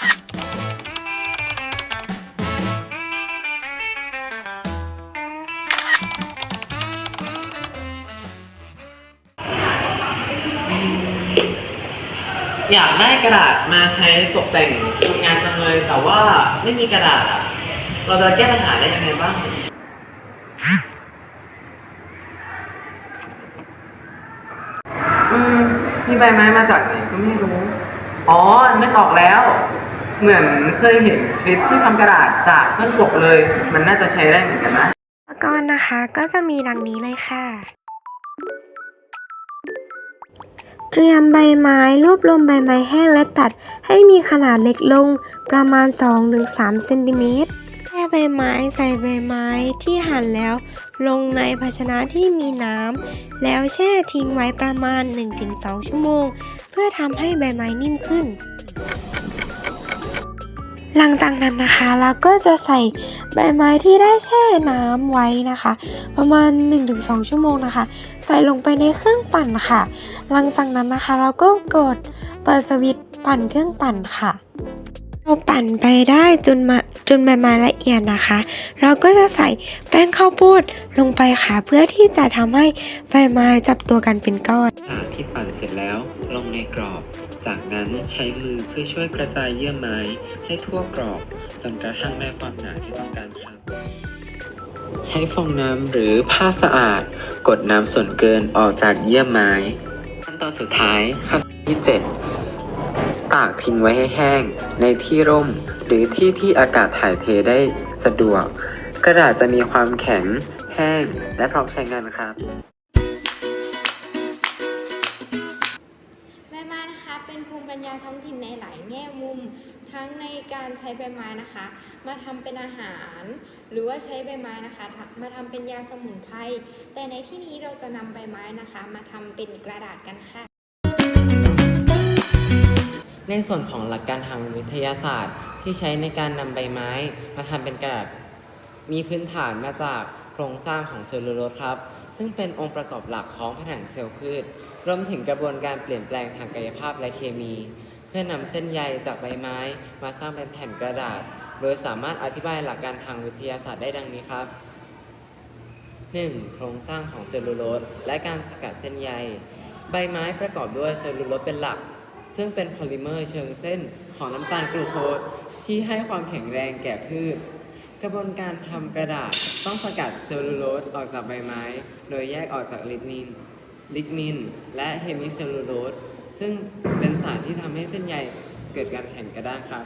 อยากได้กระดาษมาใช้ตกแต่งทำงานจังเลย แต่ว่าไม่มีกระดาษอะ เราจะแก้ปัญหาได้ยังไงบ้าง อืมมีใบไม้มาจากไหนก็ไม่รู้ อ๋อนึกออกแล้ว เหมือนเคยเห็นคลิปที่ทำกระดาษจากต้นกกเลย มันน่าจะใช้ได้เหมือนกันนะ อุปกรณ์นะคะก็จะมีดังนี้เลยค่ะ เตรียมใบไม้รวบรวมใบไม้แห้งและตัดให้มีขนาดเล็กลงประมาณ 2-3เซนติเมตร ใบไม้ใส่ใบไม้ที่หั่นแล้ว ลงในภาชนะที่มีน้ำแล้วแช่ทิ้งไว้ประมาณ 1-2 ชั่วโมง เพื่อทำให้ใบไม้นิ่มขึ้น หลังจากนั้นนะคะเราก็จะใส่ใบไม้ที่ได้แช่น้ำไว้นะคะ ประมาณ 1-2 ชั่วโมงนะคะ ใส่ลงไปในเครื่องปั่นค่ะ หลังจากนั้นนะคะเราก็กดเปิดสวิตช์ปั่นเครื่องปั่นค่ะ เราปั่นไปได้จนมาจนใบไม้ละเอียดนะคะ เราก็จะใส่แป้งข้าวโพดลงไปค่ะ เพื่อที่จะทำให้ใบไม้จับตัวกันเป็นก้อนจากที่ปั่นเสร็จแล้วลงในกรอบ จากนั้นใช้มือเพื่อช่วยกระจายเยื่อไม้ให้ทั่วกรอบจนกระทั่งได้ความหนาที่ต้องการครับใช้ฟองน้ำหรือผ้าสะอาด กดน้ำส่วนเกินออกจากเยื่อไม้ขั้นตอนสุดท้ายขั้นตอนที่7 ตากทิ้งไว้ให้แห้ง ในที่ร่ม หรือที่ที่อากาศถ่ายเทได้สะดวก กระดาษจะมีความแข็ง แห้ง และพร้อมใช้งานครับใบไม้นะคะ เป็นภูมิปัญญาท้องถิ่นในหลายแง่มุม ทั้งในการใช้ใบไม้นะคะ มาทำเป็นอาหาร หรือว่าใช้ใบไม้นะคะ มาทำเป็นยาสมุนไพรแต่ในที่นี้เราจะนำใบไม้นะคะ มาทำเป็นกระดาษกันค่ะ ในส่วนของหลักการทางวิทยาศาสตร์ ที่ใช้ในการนำใบไม้มาทำเป็นกระดาษ มีพื้นฐานมาจากโครงสร้างของเซลลูโลสครับ ซึ่งเป็นองค์ประกอบหลักของผนังเซลล์พืช รวมถึงกระบวนการเปลี่ยนแปลงทางกายภาพและเคมี เพื่อนำเส้นใยจากใบไม้ มาสร้างเป็นแผ่นกระดาษ โดยสามารถอธิบายหลักการทางวิทยาศาสตร์ได้ดังนี้ครับ 1. โครงสร้างของเซลลูโลสและการสกัดเส้นใย ใบไม้ประกอบด้วยเซลลูโลสเป็นหลัก ซึ่งเป็นโพลิเมอร์เชิงเส้นของน้ำตาลกลูโคสที่ให้ความแข็งแรงแก่พืช กระบวนการทำกระดาษต้องสกัดเซลลูโลสออกจากใบไม้ โดยแยกออกจากลิกนิน ลิกนิน และเฮมิเซลลูโลสซึ่งเป็นสารที่ทำให้เส้นใยเกิดการแข็งกระด้างครับ